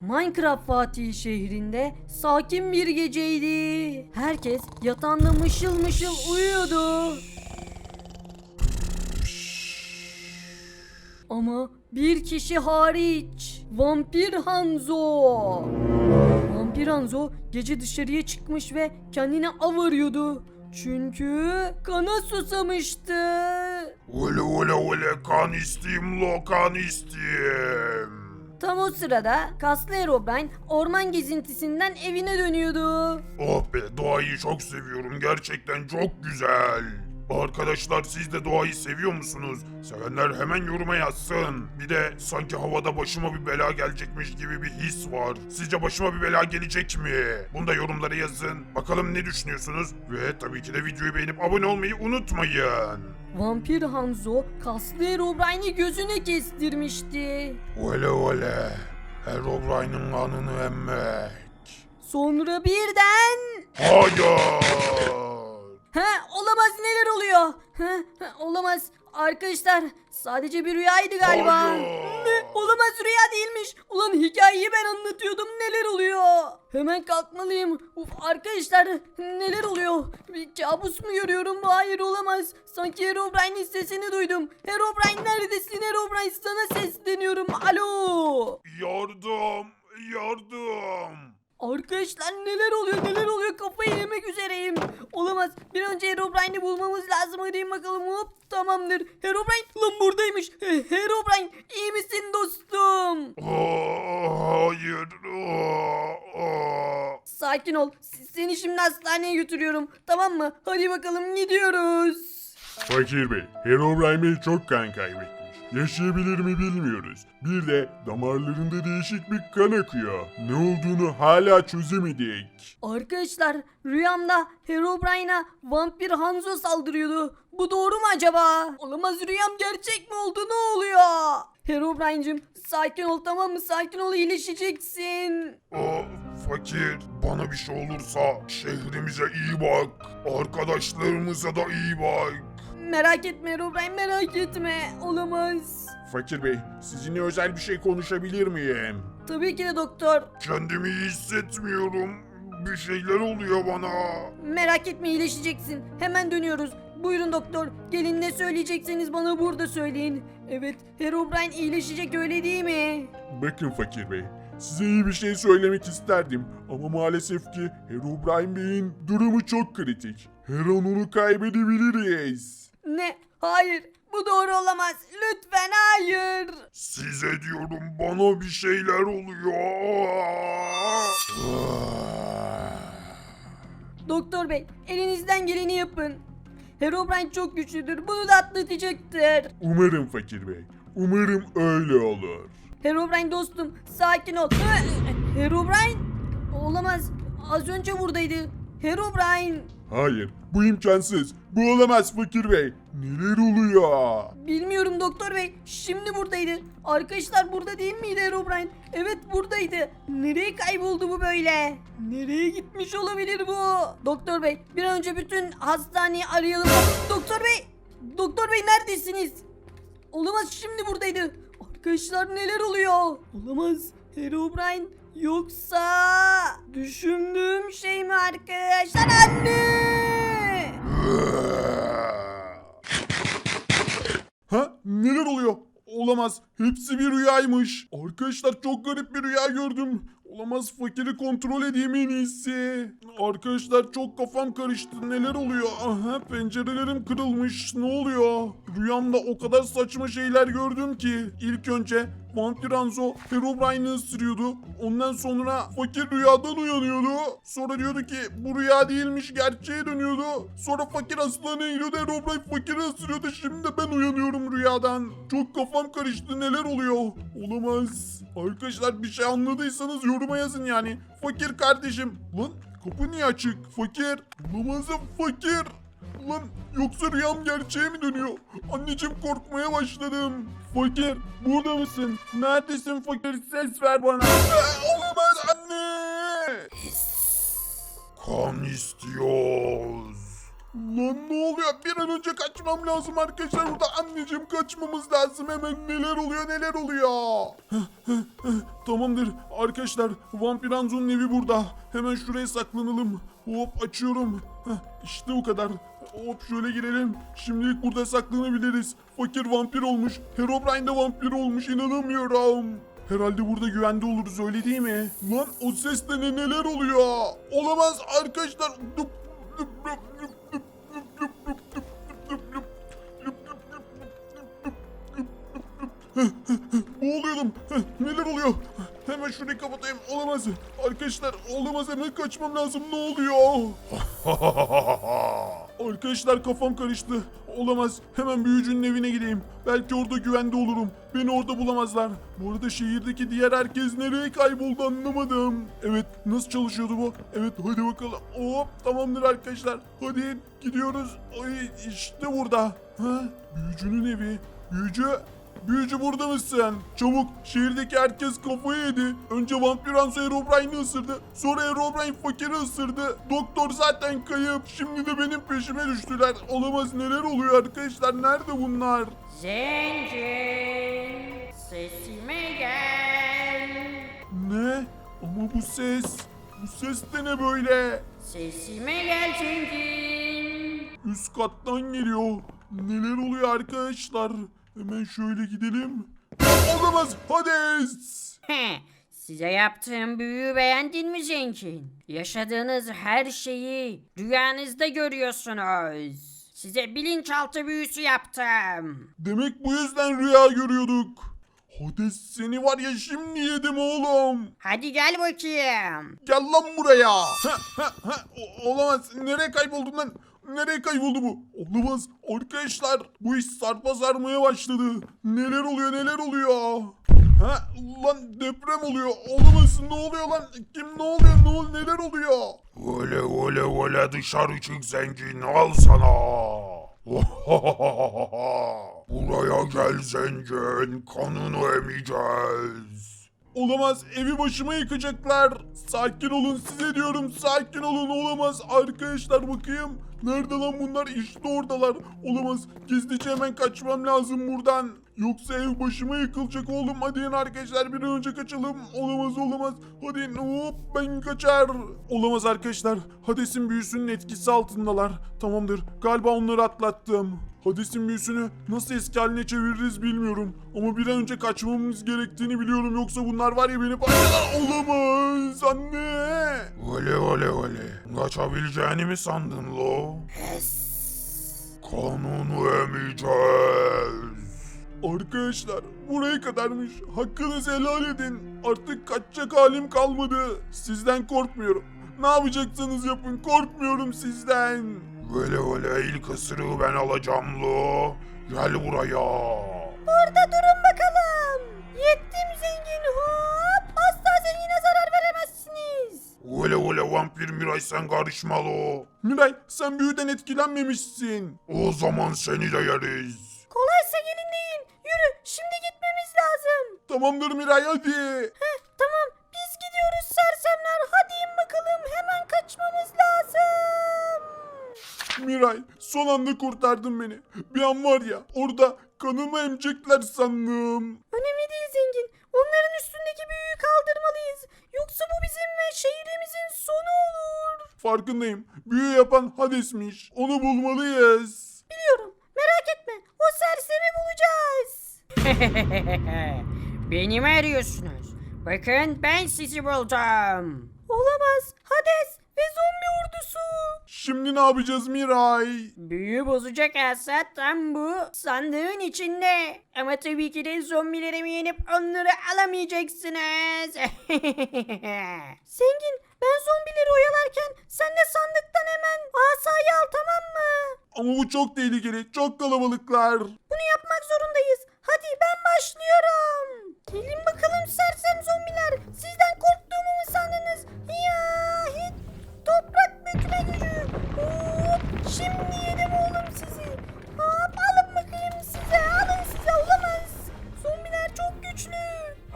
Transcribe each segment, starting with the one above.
Minecraft Fatih şehrinde sakin bir geceydi. Herkes yatağında mışıl mışıl uyuyordu. Ama bir kişi hariç. Vampir Hanzo. Vampir Hanzo gece dışarıya çıkmış ve kendine av arıyordu. Çünkü kana susamıştı. Öyle öyle öyle kan isteyim lo kan isteyim. Tam o sırada kaslı Herobrine orman gezintisinden evine dönüyordu. Oh be doğayı çok seviyorum gerçekten çok güzel. Arkadaşlar siz de doğayı seviyor musunuz? Sevenler hemen yoruma yazsın. Bir de sanki havada başıma bir bela gelecekmiş gibi bir his var. Sizce başıma bir bela gelecek mi? Bunu da yorumlara yazın. Bakalım ne düşünüyorsunuz? Ve tabii ki de videoyu beğenip abone olmayı unutmayın. Vampir Hanzo kaslı Herobrine'i gözüne kestirmişti. Öyle öyle. Herobrine'in kanını emmek. Sonra birden... Hayır. Ha olamaz neler oluyor? Ha, ha, olamaz. Arkadaşlar sadece bir rüyaydı galiba. Hayır. Ne? Olamaz rüya değilmiş. Ulan hikayeyi ben anlatıyordum neler oluyor? Hemen kalkmalıyım. Uf arkadaşlar neler oluyor? Bir kabus mu görüyorum? Hayır olamaz. Sanki Herobrine'in sesini duydum. Herobrine neredesin Herobrine sana sesleniyorum. Alo. Yardım. Yardım. Arkadaşlar neler oluyor neler oluyor kafayı yemek üzereyim. Olamaz bir önce Herobrine'i bulmamız lazım arayayım bakalım hop tamamdır. Herobrine lan buradaymış. He- Herobrine iyi misin dostum? Hayır. Sakin ol seni şimdi hastaneye götürüyorum tamam mı? Hadi bakalım gidiyoruz. Fakir Bey, Herobrine Bey çok kan kaybetmiş. Yaşayabilir mi bilmiyoruz. Bir de damarlarında değişik bir kan akıyor. Ne olduğunu hala çözemedik. Arkadaşlar rüyamda Herobrine'a vampir Hanzo saldırıyordu. Bu doğru mu acaba? Olamaz rüyam gerçek mi oldu ne oluyor? Herobrine'cim sakin ol tamam mı? Sakin ol iyileşeceksin. Aa, fakir bana bir şey olursa şehrimize iyi bak. Arkadaşlarımıza da iyi bak. Merak etme Herobrine merak etme. Olamaz. Fakir Bey, sizinle özel bir şey konuşabilir miyim? Tabii ki de doktor. Kendimi iyi hissetmiyorum. Bir şeyler oluyor bana. Merak etme iyileşeceksin. Hemen dönüyoruz. Buyurun doktor. Gelin ne söyleyecekseniz bana burada söyleyin. Evet Herobrine iyileşecek öyle değil mi? Bakın Fakir Bey, size iyi bir şey söylemek isterdim ama maalesef ki Herobrine Bey'in durumu çok kritik. Her an onu kaybedebiliriz. Ne? Hayır. Bu doğru olamaz. Lütfen hayır. Size diyorum bana bir şeyler oluyor. Doktor bey elinizden geleni yapın. Herobrine çok güçlüdür. Bunu da atlatacaktır. Umarım Fakir Bey, umarım öyle olur. Herobrine dostum sakin ol. Herobrine? Olamaz. Az önce buradaydı. Herobrine. Hayır, bu imkansız. Bu olamaz Fakir Bey. Neler oluyor? Bilmiyorum doktor bey. Şimdi buradaydı. Arkadaşlar burada değil miydi Herobrine? Evet buradaydı. Nereye kayboldu bu böyle? Nereye gitmiş olabilir bu? Doktor bey bir an önce bütün hastaneyi arayalım. Doktor bey! Doktor bey neredesiniz? Olamaz şimdi buradaydı. Arkadaşlar neler oluyor? Olamaz. Herobrine yoksa düşündüğüm şey mi arkadaşlar? Anne! Ha? Neler oluyor? Olamaz. Hepsi bir rüyaymış. Arkadaşlar çok garip bir rüya gördüm. Olamaz fakiri kontrol edeyim en iyisi. Arkadaşlar çok kafam karıştı. Neler oluyor? Aha pencerelerim kırılmış. Ne oluyor? Rüyamda o kadar saçma şeyler gördüm ki. İlk önce Vampir Hanzo Herobrine'i ısırıyordu. Ondan sonra fakir rüyadan uyanıyordu. Sonra diyordu ki bu rüya değilmiş gerçeğe dönüyordu. Sonra fakir hastaneye gidiyordu. Herobrine fakiri ısırıyordu. Şimdi de ben uyanıyorum rüyadan. Çok kafam karıştı neler oluyor? Olamaz. Arkadaşlar bir şey anladıysanız yoruma yazın yani. Fakir kardeşim. Lan kapı niye açık? Fakir. Olamaz ya fakir. Lan yoksa rüyam gerçeğe mi dönüyor? Anneciğim korkmaya başladım. Fakir burada mısın? Neredesin fakir ses ver bana. Aa, olamaz anne. Kan istiyoruz. Lan ne oluyor? Bir an önce kaçmam lazım arkadaşlar burada. Anneciğim kaçmamız lazım hemen. Neler oluyor neler oluyor. Tamamdır arkadaşlar. Vampir Hanzo'nun evi burada. Hemen şuraya saklanalım. Hop açıyorum. İşte bu kadar. Hop şöyle girelim. Şimdilik burada saklanabiliriz. Fakir vampir olmuş. Herobrine de vampir olmuş. İnanamıyorum. Herhalde burada güvende oluruz öyle değil mi? Lan o sesle ne neler oluyor? Olamaz arkadaşlar. Boğuluyordum. Neler oluyor? Hemen şurayı kapatayım. Olamaz. Arkadaşlar olamaz hemen kaçmam lazım. Ne oluyor? Arkadaşlar kafam karıştı. Olamaz. Hemen büyücünün evine gideyim. Belki orada güvende olurum. Beni orada bulamazlar. Bu arada şehirdeki diğer herkes nereye kayboldu anlamadım. Evet nasıl çalışıyordu bu? Evet hadi bakalım. Hop tamamdır arkadaşlar. Hadi gidiyoruz. Ay işte burada. Ha? Büyücünün evi. Büyücü Büyücü burada mısın? Çabuk şehirdeki herkes kafayı yedi. Önce vampir Hanzo Herobrine'i ısırdı. Sonra Herobrine fakiri ısırdı. Doktor zaten kayıp. Şimdi de benim peşime düştüler. Olamaz neler oluyor arkadaşlar? Nerede bunlar? Zengin, sesime gel. Ne? Ama bu ses... Bu ses de ne böyle? Sesime gel zengin. Üst kattan geliyor. Neler oluyor arkadaşlar? Hemen şöyle gidelim. Olamaz. Hades. Size yaptığım büyüyü beğendin mi zengin? Yaşadığınız her şeyi rüyanızda görüyorsunuz. Size bilinçaltı büyüsü yaptım. Demek bu yüzden rüya görüyorduk. Hades seni var ya şimdi yedim oğlum. Hadi gel bakayım. Gel lan buraya. Ha, ha, ha. O- olamaz. Nereye kayboldu lan? Nereye kayboldu bu? Olamaz. Arkadaşlar bu iş sarpa sarmaya başladı. Neler oluyor neler oluyor? Ha lan deprem oluyor. Olamaz ne oluyor lan? Kim ne oluyor? Ne oluyor? Neler oluyor? Öyle öyle öyle dışarı çık zengin al sana. Buraya gel zengin kanını emeceğiz. Olamaz evi başıma yıkacaklar. Sakin olun size diyorum sakin olun olamaz. Arkadaşlar bakayım. Nerede lan bunlar? İşte oradalar. Olamaz. Gizlice hemen kaçmam lazım buradan. Yoksa ev başıma yıkılacak oğlum. Hadi in arkadaşlar bir an önce kaçalım. Olamaz olamaz. Hadi in. hop ben kaçar. Olamaz arkadaşlar. Hades'in büyüsünün etkisi altındalar. Tamamdır. Galiba onları atlattım. Hades'in büyüsünü nasıl eski haline çeviririz bilmiyorum. Ama bir an önce kaçmamız gerektiğini biliyorum. Yoksa bunlar var ya beni parçalar. Olamaz anne. Öyle öyle öyle. Kaçabileceğini mi sandın lo? Kanını emeceğiz. Arkadaşlar buraya kadarmış. Hakkınızı helal edin. Artık kaçacak halim kalmadı. Sizden korkmuyorum. Ne yapacaksanız yapın. Korkmuyorum sizden. Böyle öyle ilk ısırığı ben alacağım lo. Gel buraya. Orada durun bakalım. Yettim zengin hop. Asla zengine zarar veremezsiniz. Öyle öyle vampir Miray sen karışma lo. Miray sen büyüden etkilenmemişsin. O zaman seni de yeriz. Kolaysa gelin deyin. Yürü şimdi gitmemiz lazım. Tamamdır Miray hadi. Heh, tamam biz gidiyoruz sersemler. Hadi in bakalım hemen kaçmamız lazım. Miray son anda kurtardın beni. Bir an var ya orada kanımı emecekler sandım. Önemli değil zengin. Onların üstündeki büyüyü kaldırmalıyız. Yoksa bu bizim ve şehrimizin sonu olur. Farkındayım. Büyü yapan Hades'miş. Onu bulmalıyız. Biliyorum. Merak etme. O sersemi bulacağız. Beni mi arıyorsunuz? Bakın ben sizi buldum. Olamaz. Hades ve zombi ordusu. Şimdi ne yapacağız Miray? Büyü bozacak asa tam bu sandığın içinde. Ama tabii ki de zombilerimi yenip onları alamayacaksınız. Zengin Ama bu çok tehlikeli. Çok kalabalıklar. Bunu yapmak zorundayız. Hadi ben başlıyorum. Gelin bakalım sersem zombiler. Sizden korktuğumu mu sandınız? Ya hiç toprak bükme gücü. Hop şimdi yedim oğlum sizi. Hop alın bakayım size. Alın size olamaz. Zombiler çok güçlü.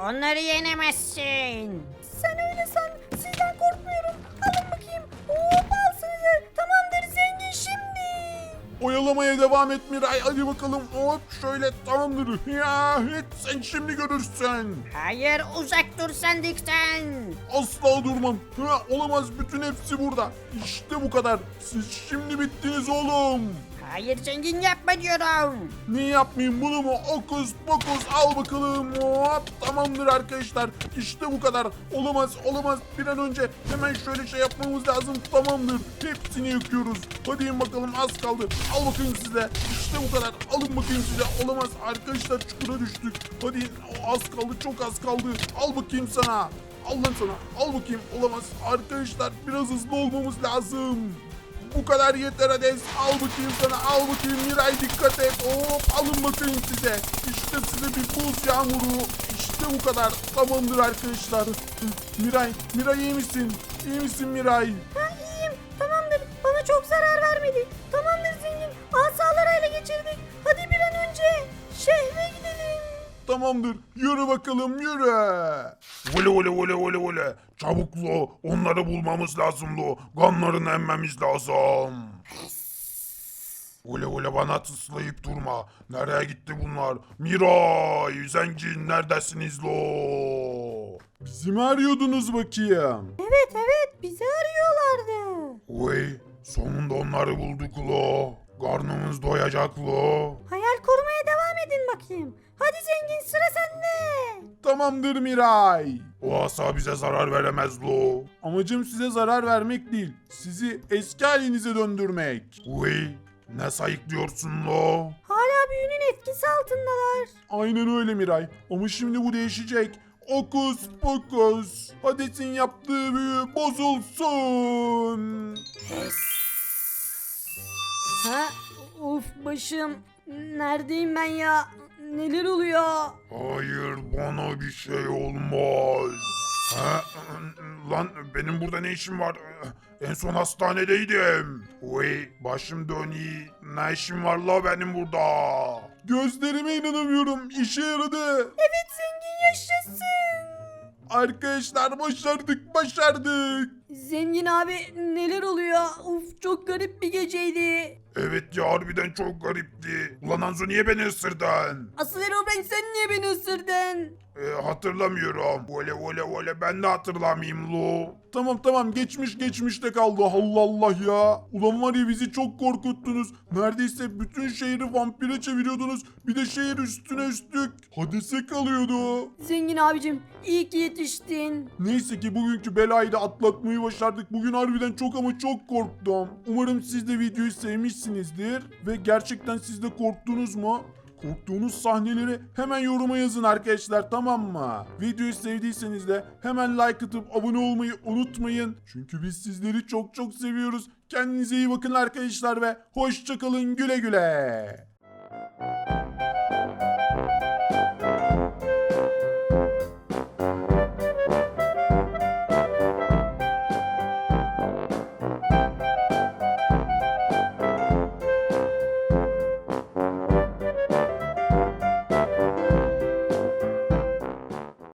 onları yenemezsin. Sen öyle san. Sizden korkmuyorum. Kovalamaya devam et Miray. Hadi bakalım. Hop şöyle tamamdır. Ya hiç sen şimdi görürsün. Hayır uzak dur sendikten. Asla durmam. Ha, olamaz bütün hepsi burada. İşte bu kadar. Siz şimdi bittiniz oğlum. Hayır zengin yapma diyorum. Niye yapmayayım bunu mu? Okus pokus al bakalım. Hop tamamdır arkadaşlar. İşte bu kadar. Olamaz olamaz. Bir an önce hemen şöyle şey yapmamız lazım. Tamamdır. Hepsini yakıyoruz. Hadi bakalım az kaldı. Al bakayım size. İşte bu kadar. Alın bakayım size. Olamaz arkadaşlar çukura düştük. Hadi in. Az kaldı çok az kaldı. Al bakayım sana. Al lan sana. Al bakayım. Olamaz. Arkadaşlar biraz hızlı olmamız lazım. Bu kadar yeter Hades. Al bakayım sana. Al bakayım Miray dikkat et. Hop alın bakayım size. İşte size bir buz yağmuru. İşte bu kadar. Tamamdır arkadaşlar. Miray, Miray iyi misin? İyi misin Miray? Ben iyiyim. Tamamdır. Bana çok zarar vermedi. Tamamdır zengin. Asaları ele geçirdik. Hadi bir an önce şehre. Tamamdır. Yürü bakalım yürü. Vole vole vole vole vole. Çabuk lo. Onları bulmamız lazım lo. Kanlarını emmemiz lazım. Vole vole bana tıslayıp durma. Nereye gitti bunlar? Miray, Zengin neredesiniz lo? Bizi mi arıyordunuz bakayım? Evet evet bizi arıyorlardı. Uy, sonunda onları bulduk lo. Karnımız doyacak lo. Edin bakayım. Hadi zengin sıra sende. Tamamdır Miray. O asa bize zarar veremez lo. Amacım size zarar vermek değil. Sizi eski halinize döndürmek. Uy, ne sayıklıyorsun lo? Hala büyünün etkisi altındalar. Aynen öyle Miray. Ama şimdi bu değişecek. Okus pokus. Hades'in yaptığı büyü bozulsun. Ha? Of başım. Neredeyim ben ya? Neler oluyor? Hayır bana bir şey olmaz. Ha? Lan benim burada ne işim var? En son hastanedeydim. Uy başım dönüyor. Ne işim var la benim burada? Gözlerime inanamıyorum. İşe yaradı. Evet zengin yaşasın. Arkadaşlar başardık başardık. Zengin abi neler oluyor? Of çok garip bir geceydi. Evet ya harbiden çok garipti. Ulan Anzo niye beni ısırdın? Asıl Herobrine sen niye beni ısırdın? Ee, hatırlamıyorum. Vole vole vole ben de hatırlamayayım lo. Tamam tamam geçmiş geçmişte kaldı. Allah Allah ya. Ulan var ya bizi çok korkuttunuz. Neredeyse bütün şehri vampire çeviriyordunuz. Bir de şehir üstüne üstlük. Hadise kalıyordu. Zengin abicim iyi ki yetiştin. Neyse ki bugünkü belayı da atlatmayı başardık. Bugün harbiden çok ama çok korktum. Umarım siz de videoyu sevmişsinizdir. Ve gerçekten siz de korktunuz mu? Korktuğunuz sahneleri hemen yoruma yazın arkadaşlar tamam mı? Videoyu sevdiyseniz de hemen like atıp abone olmayı unutmayın. Çünkü biz sizleri çok çok seviyoruz. Kendinize iyi bakın arkadaşlar ve hoşçakalın güle güle.